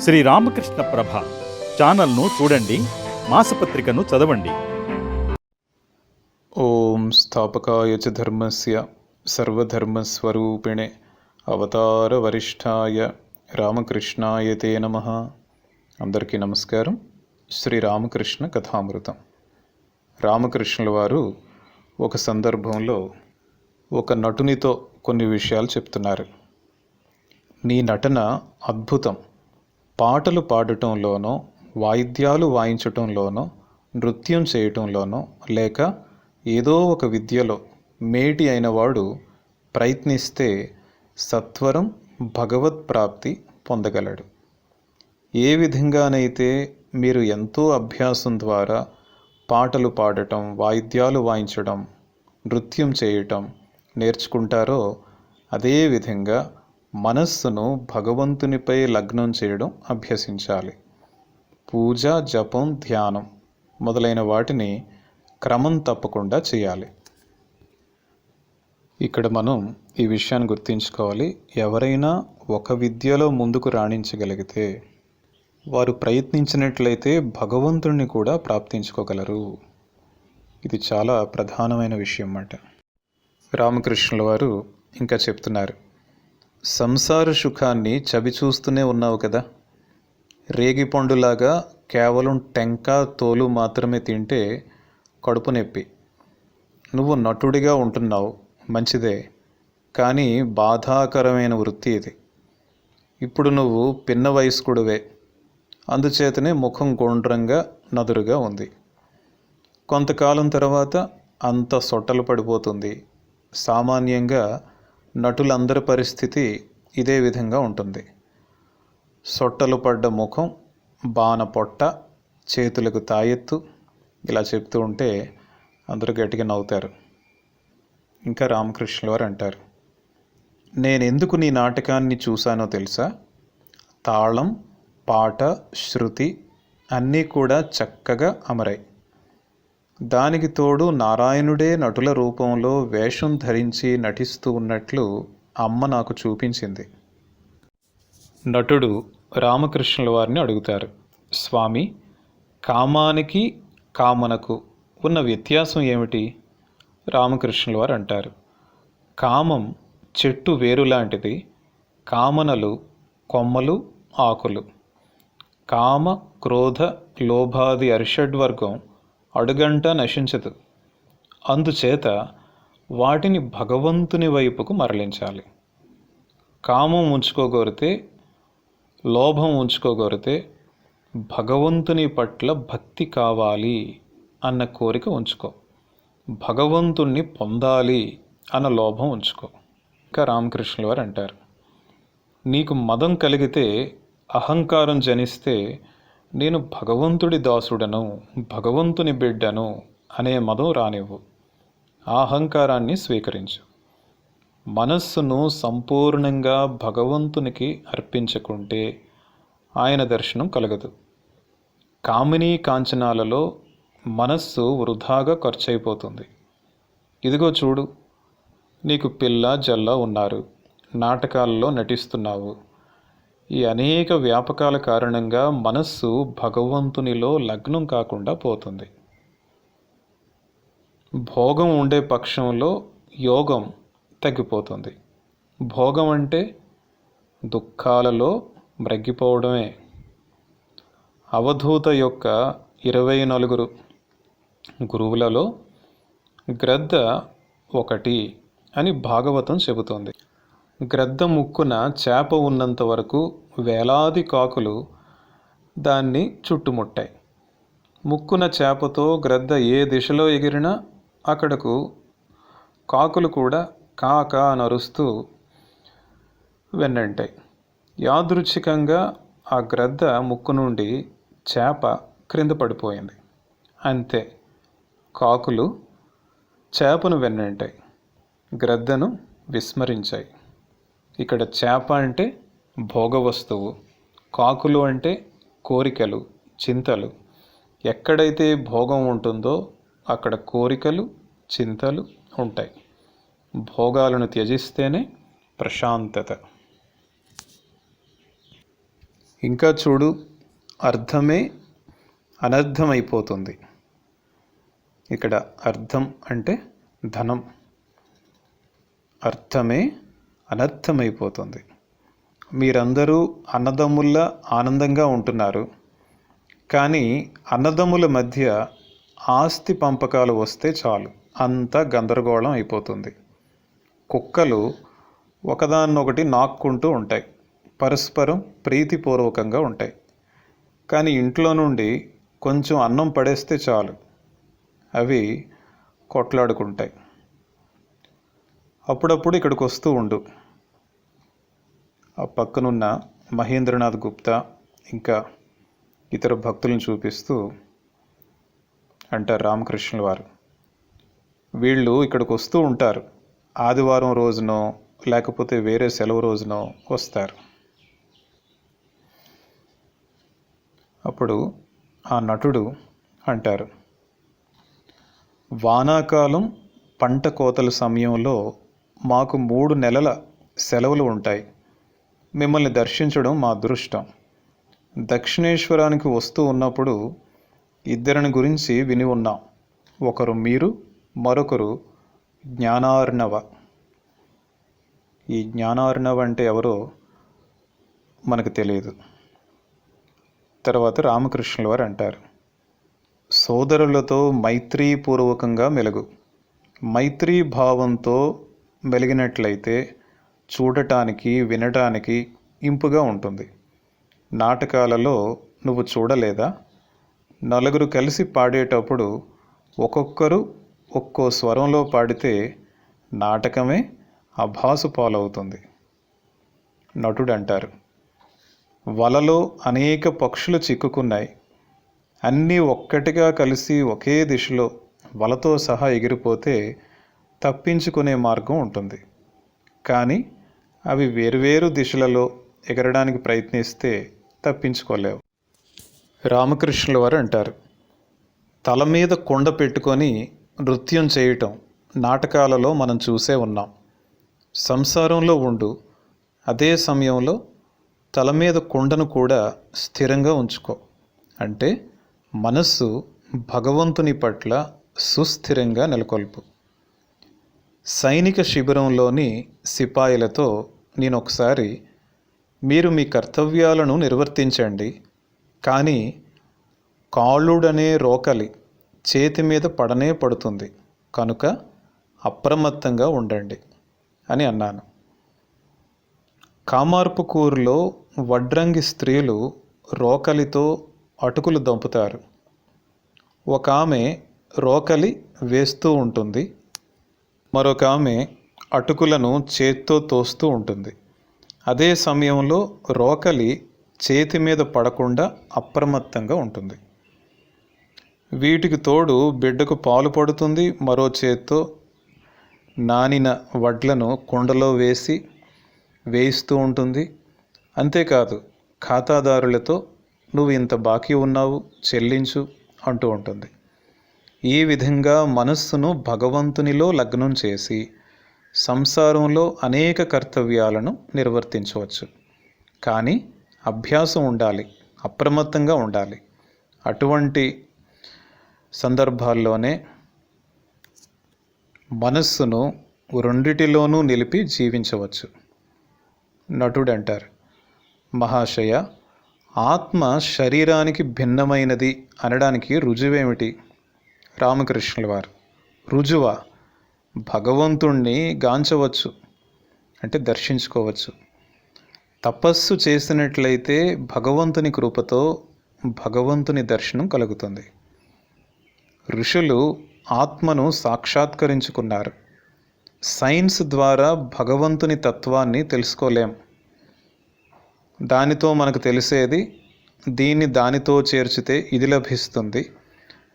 శ్రీ రామకృష్ణ ప్రభ ఛానల్ను చూడండి మాసపత్రికను చదవండి. ఓం స్థాపకాయ చ ధర్మస్య సర్వధర్మస్వరూపిణే అవతారవరిష్ఠాయ రామకృష్ణాయ తే నమ. అందరికీ నమస్కారం. శ్రీ రామకృష్ణ కథామృతం. రామకృష్ణుల వారు ఒక సందర్భంలో ఒక నటునితో కొన్ని విషయాలు చెప్తున్నారు. నీ నటన అద్భుతం. పాటలు పాడటంలోనో వాయిద్యాలు వాయించటంలోనో నృత్యం చేయటంలోనో లేక ఏదో ఒక విద్యలో మేటి అయినవాడు ప్రయత్నిస్తే సత్వరం భగవత్ ప్రాప్తి పొందగలడు. ఏ విధంగానైతే మీరు ఎంతో అభ్యాసం ద్వారా పాటలు పాడటం వాయిద్యాలు వాయించడం నృత్యం చేయటం నేర్చుకుంటారో అదే విధంగా మనస్సును భగవంతునిపై లగ్నం చేయడం అభ్యసించాలి. పూజ జపం ధ్యానం మొదలైన వాటిని క్రమం తప్పకుండా చేయాలి. ఇక్కడ మనం ఈ విషయాన్ని గుర్తుంచుకోవాలి. ఎవరైనా ఒక విద్యలో ముందుకు రాణించగలిగితే వారు ప్రయత్నించినట్లయితే భగవంతుణ్ణి కూడా ప్రాప్తించుకోగలరు. ఇది చాలా ప్రధానమైన విషయం అన్నమాట. రామకృష్ణుల వారు ఇంకా చెప్తున్నారు సంసార సుఖాన్ని చవి చూస్తూనే ఉన్నావు కదా? రేగి పండులాగా కేవలం టెంకా తోలు మాత్రమే తింటే కడుపు నొప్పి. నువ్వు నటుడిగా ఉంటున్నావు మంచిదే. కానీ బాధాకరమైన వృత్తి ఇది. ఇప్పుడు నువ్వు పిన్న వయస్కుడివే. అందుచేతనే ముఖం గుండ్రంగా నదురుగా ఉంది. కొంతకాలం తర్వాత అంత సొట్టలు పడిపోతుంది. సామాన్యంగా నటులందరి పరిస్థితి ఇదే విధంగా ఉంటుంది. సొట్టలు పడ్డ ముఖం బాణ పొట్ట చేతులకు తాయెత్తు ఇలా చెప్తూ ఉంటే అందరూ గట్టిగా నవ్వుతారు. ఇంకా రామకృష్ణుల వారు అంటారు నేను ఎందుకు నీ నాటకాన్ని చూశానో తెలుసా? తాళం పాట శృతి అన్నీ కూడా చక్కగా అమరాయి. దానికి తోడు నారాయణుడే నటుల రూపంలో వేషం ధరించి నటిస్తూ ఉన్నట్లు అమ్మ నాకు చూపించింది. నటుడు రామకృష్ణుల వారిని అడుగుతారు. స్వామి కామానికి కామనకు ఉన్న వ్యత్యాసం ఏమిటి? రామకృష్ణుల వారు అంటారు. కామం చెట్టు వేరు లాంటిది కామనలు కొమ్మలు ఆకులు. కామ క్రోధ లోభాది అరిషడ్వర్గం అడుగంట నశించదు. అందుచేత వాటిని భగవంతుని వైపుకు మరలించాలి. కామం ఉంచుకోగోరితే లోభం ఉంచుకోగోరితే భగవంతుని పట్ల భక్తి కావాలి అన్న కోరిక ఉంచుకో. భగవంతుణ్ణి పొందాలి అన్న లోభం ఉంచుకో. ఇంకా రామకృష్ణుల వారు అంటారు నీకు మదం కలిగితే అహంకారం జనిస్తే నేను భగవంతుడి దాసుడను భగవంతుని బిడ్డను అనే మదం రానివ్వు. ఆ అహంకారాన్ని స్వీకరించు. మనస్సును సంపూర్ణంగా భగవంతునికి అర్పించకుంటే ఆయన దర్శనం కలగదు. కామినీ కాంచనాలలో మనస్సు వృధాగా ఖర్చయిపోతుంది ఇదిగో చూడు నీకు పిల్ల జల్ల ఉన్నారు. నాటకాల్లో నటిస్తున్నావు. ఈ అనేక వ్యాపకాల కారణంగా మనస్సు భగవంతునిలో లగ్నం కాకుండా పోతుంది. భోగం ఉండే పక్షంలో యోగం తగ్గిపోతుంది. భోగం అంటే దుఃఖాలలో మ్రగ్గిపోవడమే. అవధూత యొక్క ఇరవై నలుగురు గురువులలో గ్రద్ద ఒకటి అని భాగవతం చెబుతోంది. గ్రద్ద ముక్కున చేప ఉన్నంత వరకు వేలాది కాకులు దాన్ని చుట్టుముట్టాయి. ముక్కున చేపతో గ్రద్ద ఏ దిశలో ఎగిరినా అక్కడకు కాకులు కూడా కాక నరుస్తూ వెన్నంటాయి. యాదృచ్ఛికంగా ఆ గ్రద్ద ముక్కు నుండి చేప క్రింద పడిపోయింది. అంతే కాకులు చేపను వెన్నంటాయి. గ్రద్దను విస్మరించాయి. ఇక్కడ చేప అంటే భోగ వస్తువు కాకులు అంటే కోరికలు చింతలు. ఎక్కడైతే భోగం ఉంటుందో అక్కడ కోరికలు చింతలు ఉంటాయి. భోగాలను త్యజిస్తేనే ప్రశాంతత. ఇంకా చూడు అర్థమే అనర్థమైపోతుంది. ఇక్కడ అర్థం అంటే ధనం. అర్థమే అనర్థమైపోతుంది. మీరందరూ అన్నదమ్ముల్లా ఆనందంగా ఉంటున్నారు. కానీ అన్నదమ్ముల మధ్య ఆస్తి పంపకాలు వస్తే చాలు. అంతా గందరగోళం అయిపోతుంది. కుక్కలు ఒకదాన్నొకటి నాక్కుంటూ ఉంటాయి. పరస్పరం ప్రీతిపూర్వకంగా ఉంటాయి. కానీ ఇంట్లో నుండి కొంచెం అన్నం పడేస్తే చాలు. అవి కొట్లాడుకుంటాయి. అప్పుడప్పుడు ఇక్కడికి వస్తూ ఉండు. ఆ పక్కనున్న మహేంద్రనాథ్ గుప్తా ఇంకా ఇతర భక్తులను చూపిస్తూ అంటారు రామకృష్ణుల వారు. వీళ్ళు ఇక్కడికి వస్తూ ఉంటారు. ఆదివారం రోజునో లేకపోతే వేరే సెలవు రోజునో వస్తారు. అప్పుడు ఆ నటుడు అంటారు వానాకాలం పంట కోతల సమయంలో మాకు మూడు నెలల సెలవులు ఉంటాయి. మిమ్మల్ని దర్శించడం మా అదృష్టం. దక్షిణేశ్వరానికి వస్తూ ఉన్నప్పుడు ఇద్దరిని గురించి విని ఉన్నాం. ఒకరు మీరు మరొకరు జ్ఞానార్ణవ. ఈ జ్ఞానార్ణవ అంటే ఎవరో మనకు తెలియదు. తర్వాత రామకృష్ణుల వారు అంటారు సోదరులతో మైత్రీపూర్వకంగా మెలుగు. మైత్రీ భావంతో వెలిగినట్లయితే చూడటానికి వినటానికి ఇంపుగా ఉంటుంది. నాటకాలలో నువ్వు చూడలేదా? నలుగురు కలిసి పాడేటప్పుడు ఒక్కొక్కరు ఒక్కో స్వరంలో పాడితే నాటకమే అభాసు పాలవుతుంది. నటుడు అంటారు వలలో అనేక పక్షులు చిక్కుకున్నాయి. అన్నీ ఒక్కటిగా కలిసి ఒకే దిశలో వలతో సహా ఎగిరిపోతే తప్పించుకునే మార్గం ఉంటుంది. కానీ అవి వేరువేరు దిశలలో ఎగరడానికి ప్రయత్నిస్తే తప్పించుకోలేవు. రామకృష్ణుల వారు అంటారు తల మీద కొండ పెట్టుకొని నృత్యం చేయటం నాటకాలలో మనం చూసే ఉన్నాం. సంసారంలో ఉండు అదే సమయంలో తల మీద కొండను కూడా స్థిరంగా ఉంచుకో. అంటే మనస్సు భగవంతుని పట్ల సుస్థిరంగా నెలకొల్పు. సైనిక శిబిరంలోని సిపాయిలతో నేను ఒకసారి మీరు మీ కర్తవ్యాలను నిర్వర్తించండి కానీ కాళ్ళుడనే రోకలి చేతి మీద పడనే పడుతుంది కనుక అప్రమత్తంగా ఉండండి అని అన్నాను. కామార్పుకూరులో వడ్రంగి స్త్రీలు రోకలితో అటుకులు దంపుతారు. ఒక ఆమె రోకలి వేస్తూ ఉంటుంది మరొక ఆమె అటుకులను చేత్తో తోస్తూ ఉంటుంది. అదే సమయంలో రోకలి చేతి మీద పడకుండా అప్రమత్తంగా ఉంటుంది. వీటికి తోడు బిడ్డకు పాలు పడుతుంది. మరో చేత్తో నానిన వడ్లను కుండలో వేసి వేయిస్తూ ఉంటుంది. అంతేకాదు ఖాతాదారులతో నువ్వు ఇంత బాకీ ఉన్నావు చెల్లించు అంటూ ఉంటుంది. ఈ విధంగా మనస్సును భగవంతునిలో లగ్నం చేసి సంసారంలో అనేక కర్తవ్యాలను నిర్వర్తించవచ్చు. కానీ అభ్యాసం ఉండాలి అప్రమత్తంగా ఉండాలి. అటువంటి సందర్భాల్లోనే మనస్సును రెండిటిలోనూ నిలిపి జీవించవచ్చు. నటుడు అంటారు మహాశయ ఆత్మ శరీరానికి భిన్నమైనది అనడానికి రుజువేమిటి? రామకృష్ణుల వారు. రుజువ భగవంతుణ్ణి గాంచవచ్చు అంటే దర్శించుకోవచ్చు. తపస్సు చేసినట్లయితే భగవంతుని కృపతో భగవంతుని దర్శనం కలుగుతుంది. ఋషులు ఆత్మను సాక్షాత్కరించుకున్నారు. సైన్స్ ద్వారా భగవంతుని తత్వాన్ని తెలుసుకోలేం. దానితో మనకు తెలిసేది దీన్ని దానితో చేర్చితే ఇది లభిస్తుంది.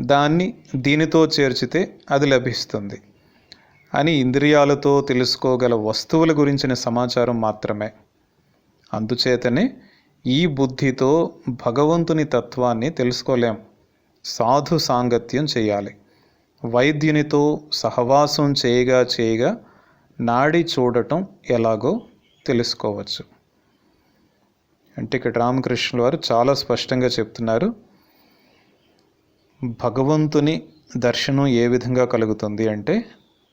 దాన్ని దీనితో చేర్చితే అది లభిస్తుంది అని ఇంద్రియాలతో తెలుసుకోగల వస్తువుల గురించిన సమాచారం మాత్రమే. అందుచేతనే ఈ బుద్ధితో భగవంతుని తత్వాన్ని తెలుసుకోలేం. సాధు సాంగత్యం చేయాలి. వైద్యునితో సహవాసం చేయగా చేయగా నాడి చూడటం ఎలాగో తెలుసుకోవచ్చు. అంటే ఇక్కడ రామకృష్ణుల వారు చాలా స్పష్టంగా చెప్తున్నారు. భగవంతుని దర్శనం ఏ విధంగా కలుగుతుంది అంటే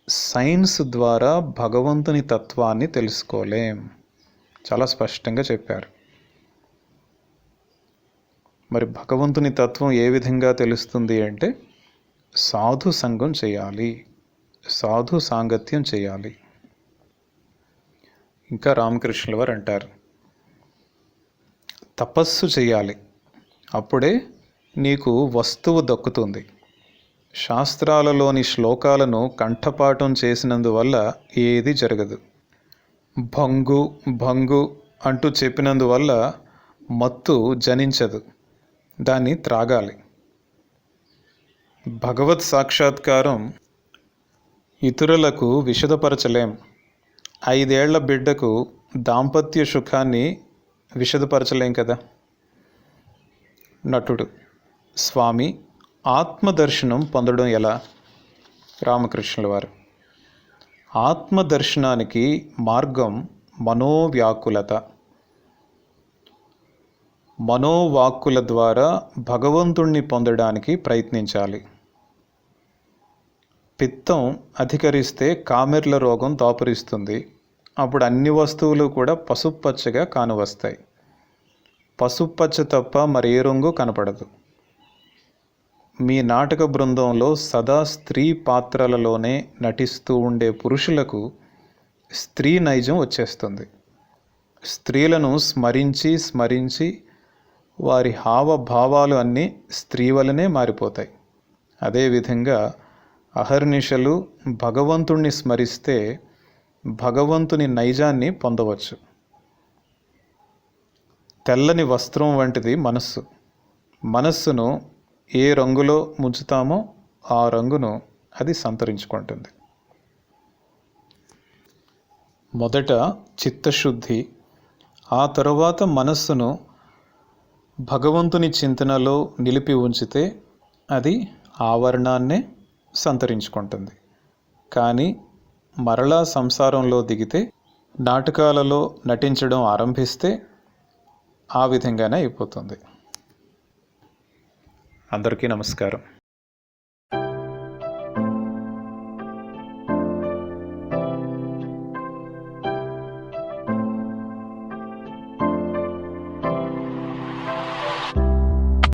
సైన్స్ ద్వారా భగవంతుని తత్వాన్ని తెలుసుకోలేం. చాలా స్పష్టంగా చెప్పారు. మరి భగవంతుని తత్వం ఏ విధంగా తెలుస్తుంది అంటే సాధు సంఘం చేయాలి సాధు సాంగత్యం చేయాలి. ఇంకా రామకృష్ణుల వారు అంటారు తపస్సు చేయాలి. అప్పుడే నీకు వస్తువు దక్కుతుంది. శాస్త్రాలలోని శ్లోకాలను కంఠపాఠం చేసినందువల్ల ఏది జరగదు. భంగు భంగు అంటూ చెప్పినందువల్ల మత్తు జనించదు. దాన్ని త్రాగాలి. భగవత్ సాక్షాత్కారం ఇతరులకు విషదపరచలేం. ఐదేళ్ళ బిడ్డకు దాంపత్య సుఖాన్ని విషదపరచలేం కదా? నటుడు స్వామి ఆత్మదర్శనం పొందడం ఎలా? రామకృష్ణుల వారు. ఆత్మదర్శనానికి మార్గం మనోవ్యాకులత. మనోవాక్కుల ద్వారా భగవంతుణ్ణి పొందడానికి ప్రయత్నించాలి. పిత్తం అధికరిస్తే కామెర్ల రోగం దాపురిస్తుంది. అప్పుడు అన్ని వస్తువులు కూడా పసుపచ్చగా కానువస్తాయి. పసుపచ్చ తప్ప మరే రంగు కనపడదు. మీ నాటక బృందంలో సదా స్త్రీ పాత్రలలోనే నటిస్తూ ఉండే పురుషులకు స్త్రీ నైజం వచ్చేస్తుంది. స్త్రీలను స్మరించి స్మరించి వారి హావభావాలు అన్నీ స్త్రీ వలనే మారిపోతాయి. అదేవిధంగా అహర్నిశలు భగవంతుణ్ణి స్మరిస్తే భగవంతుని నైజాన్ని పొందవచ్చు. తెల్లని వస్త్రం వంటిది మనస్సు. మనస్సును ఏ రంగులో ముంచుతామో ఆ రంగును అది సంతరించుకుంటుంది. మొదట చిత్తశుద్ధి ఆ తరువాత మనస్సును భగవంతుని చింతనలో నిలిపి ఉంచితే అది ఆవరణాన్నే సంతరించుకుంటుంది. కానీ మరలా సంసారంలో దిగితే నాటకాలలో నటించడం ఆరంభిస్తే ఆ విధంగానే అయిపోతుంది. అందరికీ నమస్కారం.